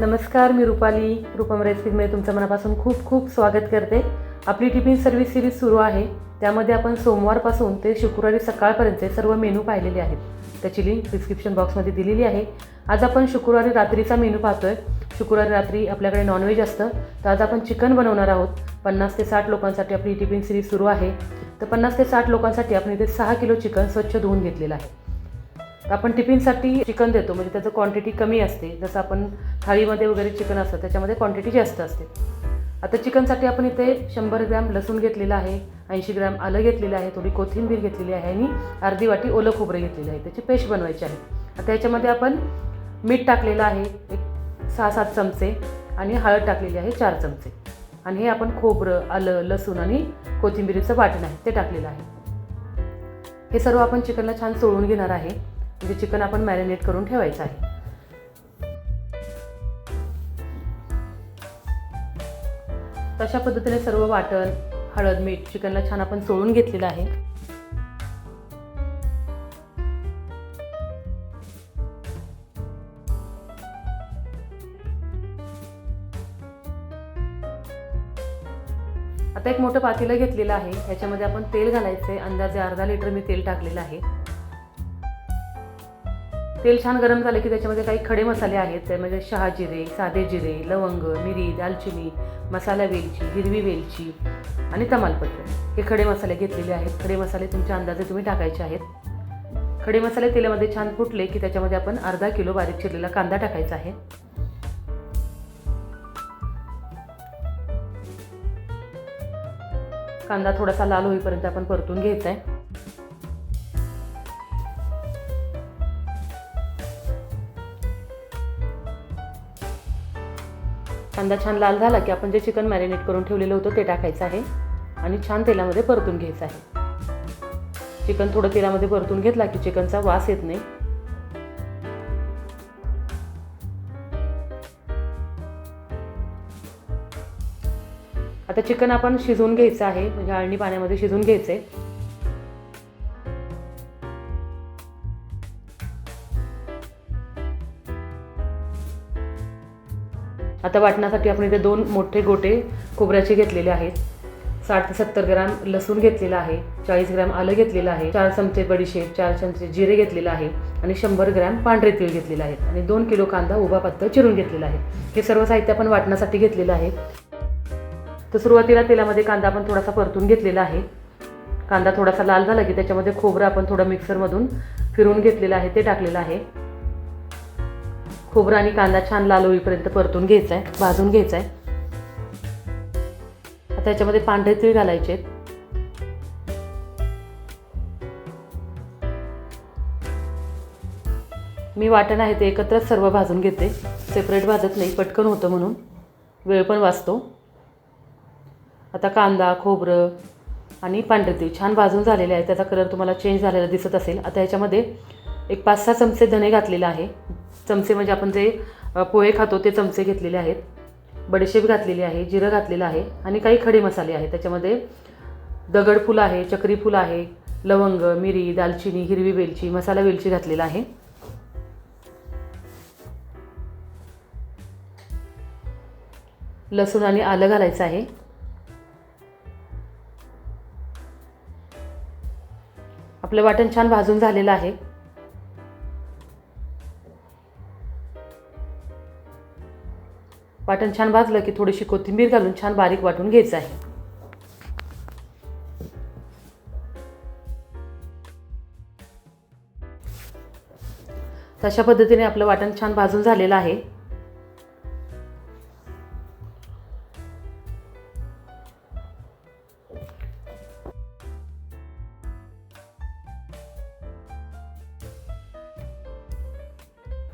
नमस्कार मी रुपाली. रुपम रेसिपीमध्ये तुमचं मनापासून खूप खूप स्वागत करते. आपली टिफिन सर्व्हिस सिरीज सुरू आहे. त्यामध्ये आपण सोमवारपासून ते शुक्रवारी सकाळपर्यंतचे सर्व मेनू पाहिलेले आहेत. त्याची लिंक डिस्क्रिप्शन बॉक्समध्ये दिलेली आहे. आज आपण शुक्रवारी रात्रीचा मेनू पाहतोय. शुक्रवारी रात्री आपल्याकडे नॉनव्हेज असतं. तर आज आपण चिकन बनवणार आहोत. पन्नास ते साठ लोकांसाठी आपली टिफिन सिरीज सुरू आहे. तर पन्नास ते साठ लोकांसाठी आपण इथे सहा किलो चिकन स्वच्छ धुवून घेतलेलं आहे. आपण टिफिनसाठी चिकन देतो म्हणजे त्याचं क्वांटिटी कमी असते. जसं आपण थाळीमध्ये वगैरे चिकन असतं त्याच्यामध्ये क्वांटिटी जास्त असते. आता चिकनसाठी आपण इथे शंभर ग्रॅम लसूण घेतलेलं आहे ऐंशी ग्रॅम आलं घेतलेलं आहे थोडी कोथिंबीर घेतलेली आहे आणि अर्धी वाटी ओलं खोबरं घेतलेलं आहे. त्याची पेस्ट बनवायची आहे. आता याच्यामध्ये आपण मीठ टाकलेलं आहे एक सहा सात चमचे आणि हळद टाकलेली आहे चार चमचे. आणि हे आपण खोबरं आलं लसूण आणि कोथिंबिरीचं वाटण आहे ते टाकलेलं आहे. हे सर्व आपण चिकनला छान चोळून घेणार आहे. म्हणजे चिकन आपण मॅरिनेट करून ठेवायचं आहे. तशा पद्धतीने सर्व वाटण हळद मीठ चिकनला छान आपण चोळून घेतलेलं आहे. आता एक मोठं पातेलं घेतलेलं आहे. ह्याच्यामध्ये आपण तेल घालायचं आहे अंदाजे अर्धा लिटर मी तेल टाकलेलं आहे. तेल छान गरम झालं की त्याच्यामध्ये काही खडे मसाले आहेत. त्यामध्ये शहाजिरे साधे जिरे लवंग मिरी दालचिनी मसाला वेलची हिरवी वेलची आणि तमालपत्र. हे खडे मसाले घेतलेले आहेत. खडे मसाले तुमच्या अंदाजे तुम्ही टाकायचे आहेत. खडे मसाले तेलामध्ये छान फुटले की त्याच्यामध्ये आपण अर्धा किलो बारीक चिरलेला कांदा टाकायचा आहे. कांदा थोडासा लाल होईपर्यंत आपण परतून घ्यायचा आहे. कांदा छान लाल झाला की आपण जे चिकन मॅरिनेट करून ठेवलेलं होतं ते टाकायचं आहे. आणि छान तेलामध्ये परतून घ्यायचं आहे. चिकन थोडं तेलामध्ये परतून घेतला की चिकनचा वास येत नाही. आता चिकन आपण शिजवून घ्यायचं आहे. म्हणजे आळणी पाण्यामध्ये शिजवून घ्यायचं आहे आता वाटण्यासाठी आपण इथे दोन मोठे गोटे खोबऱ्याचे घेतलेले आहेत. साठ ते सत्तर ग्राम लसूण घेतलेला आहे चाळीस ग्रॅम आलं घेतलेलं आहे चार चमचे बडीशेप चार चमचे जिरे घेतलेलं आहे आणि शंभर ग्रॅम पांढरे तीळ घेतलेले आहेत आणि दोन किलो कांदा उभा पातळ चिरून घेतलेला आहे. हे सर्व साहित्य आपण वाटण्यासाठी घेतलेलं आहे. तर सुरुवातीला तेलामध्ये कांदा आपण थोडासा परतून घेतलेला आहे. कांदा थोडासा लाल झाला की त्याच्यामध्ये खोबरं आपण थोडं मिक्सरमधून फिरून घेतलेलं आहे ते टाकलेलं आहे. खोबरं आणि कांदा छान लाल होईपर्यंत परतून घ्यायचा आहे भाजून घ्यायचा आहे आता याच्यामध्ये पांढरे तीळ घालायचे. आहेत मी वाटण आहे ते एकत्रच सर्व भाजून घेते. सेपरेट भाजत नाही पटकन होतं म्हणून. वेळ पण वाचतो. आता कांदा खोबरं आणि पांढरे तीळ छान भाजून झालेले आहे त्याचा कलर तुम्हाला चेंज झालेला दिसत असेल. आता याच्यामध्ये एक पाच सहा चमचे धणे घातलेले आहे. चमचे म्हणजे आपण जे पोहे खातो ते चमचे घेतलेले आहेत. बडीशेप घातलेली आहे जिरं घातलेलं आहे आणि काही खडे मसाले आहेत. त्याच्यामध्ये दगडफूल आहे चक्रीफूल आहे लवंग मिरी दालचिनी हिरवी वेलची मसाला वेलची घातलेला आहे. लसूण आणि आलं घालायचं आहे. आपलं वाटण छान भाजून झालेलं आहे. वाटण छान भाजलं की थोडीशी कोथिंबीर घालून छान बारीक वाटून घ्यायचं आहे. तशा पद्धतीने आपलं वाटण छान भाजून झालेलं आहे.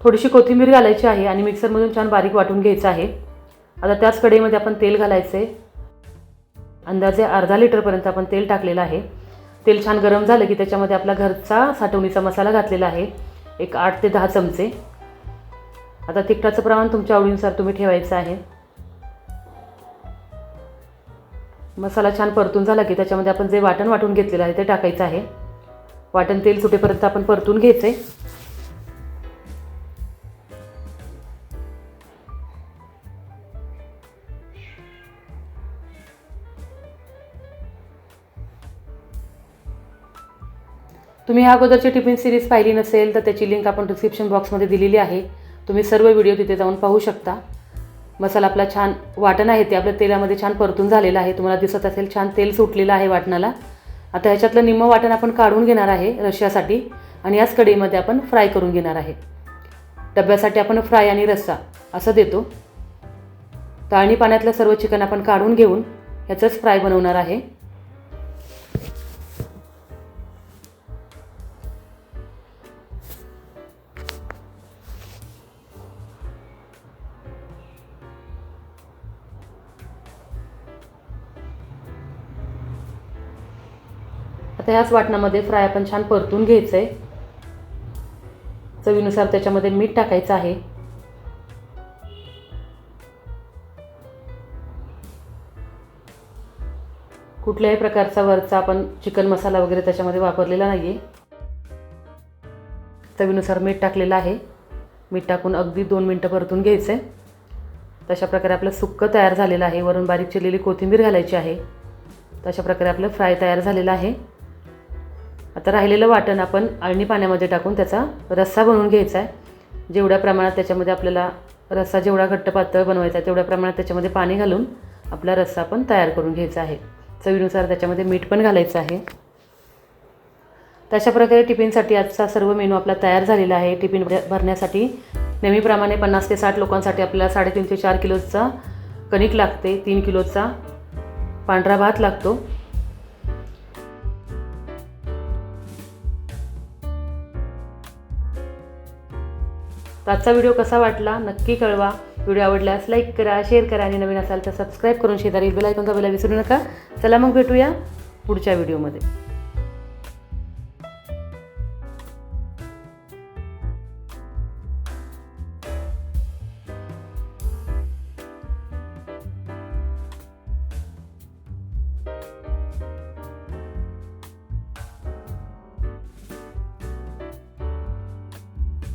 थोडीशी कोथिंबीर घालायची आहे आणि मिक्सरमधून छान बारीक वाटून घ्यायचं आहे. आता त्याच कढईमध्ये आपण तेल घालायचं आहे अंदाजे अर्धा लिटरपर्यंत आपण तेल टाकलेलं आहे. तेल छान गरम झालं की त्याच्यामध्ये आपला घरचा साठवणीचा मसाला घातलेला आहे. एक आठ ते दहा चमचे. आता तिखटाचं प्रमाण तुमच्या आवडीनुसार तुम्ही ठेवायचं आहे. मसाला छान परतून झाला की त्याच्यामध्ये आपण जे वाटण वाटून घेतलेलं आहे ते टाकायचं आहे. वाटण तेल सुटेपर्यंत आपण परतून घ्यायचं आहे तुम्ही ह्या अगोदरची टिफिन सिरीज पाहिली नसेल तर त्याची लिंक आपण डिस्क्रिप्शन बॉक्समध्ये दिलेली आहे. तुम्ही सर्व व्हिडिओ तिथे जाऊन पाहू शकता. मसाला आपला छान वाटण आहे ते आपल्या तेलामध्ये छान परतून झालेलं आहे. तुम्हाला दिसत असेल छान तेल सुटलेलं आहे वाटणाला. आता ह्याच्यातलं निम्मं वाटण आपण काढून घेणार आहे रश्श्यासाठी आणि याच कढईमध्ये आपण फ्राय करून घेणार आहे. डब्यासाठी आपण फ्राय आणि रस्सा असं देतो. ताळणी पाण्यातलं सर्व चिकन आपण काढून घेऊन ह्याचंच फ्राय बनवणार आहे. आता ह्याच वाटणामध्ये फ्राय आपण छान परतून घ्यायचं आहे चवीनुसार त्याच्यामध्ये मीठ टाकायचं आहे. कुठल्याही प्रकारचा वरचा आपण चिकन मसाला वगैरे त्याच्यामध्ये वापरलेला नाही आहे चवीनुसार मीठ टाकलेलं आहे. मीठ टाकून अगदी दोन मिनटं परतून घ्यायचं आहे तशा प्रकारे आपलं सुक्कं तयार झालेलं आहे. वरून बारीक चिरलेली कोथिंबीर घालायची आहे. तशा प्रकारे आपलं फ्राय तयार झालेलं आहे. आता राहिलेलं वाटण आपण अळणी पाण्यामध्ये टाकून त्याचा रस्सा बनवून घ्यायचा आहे. जेवढ्या प्रमाणात त्याच्यामध्ये आपल्याला रस्सा जेवढा घट्ट पातळ बनवायचा आहे तेवढ्या प्रमाणात त्याच्यामध्ये पाणी घालून आपला रस्सा पण तयार करून घ्यायचा आहे. चवीनुसार त्याच्यामध्ये मीठ पण घालायचं आहे. तशा प्रकारे टिफिनसाठी आजचा सर्व मेनू आपला तयार झालेला आहे. टिफिन भरण्यासाठी नेहमीप्रमाणे पन्नास ते साठ लोकांसाठी आपल्याला साडेतीन ते चार किलोचा कणिक लागते तीन किलोचा पांढरा भात लागतो. तर आजचा व्हिडिओ कसा वाटला नक्की कळवा. व्हिडिओ आवडल्यास लाईक करा शेअर करा आणि नवीन असाल तर सबस्क्राईब करून शेजारी बेल ऐकून दाबायला विसरू नका. चला मग भेटूया पुढच्या व्हिडिओमध्ये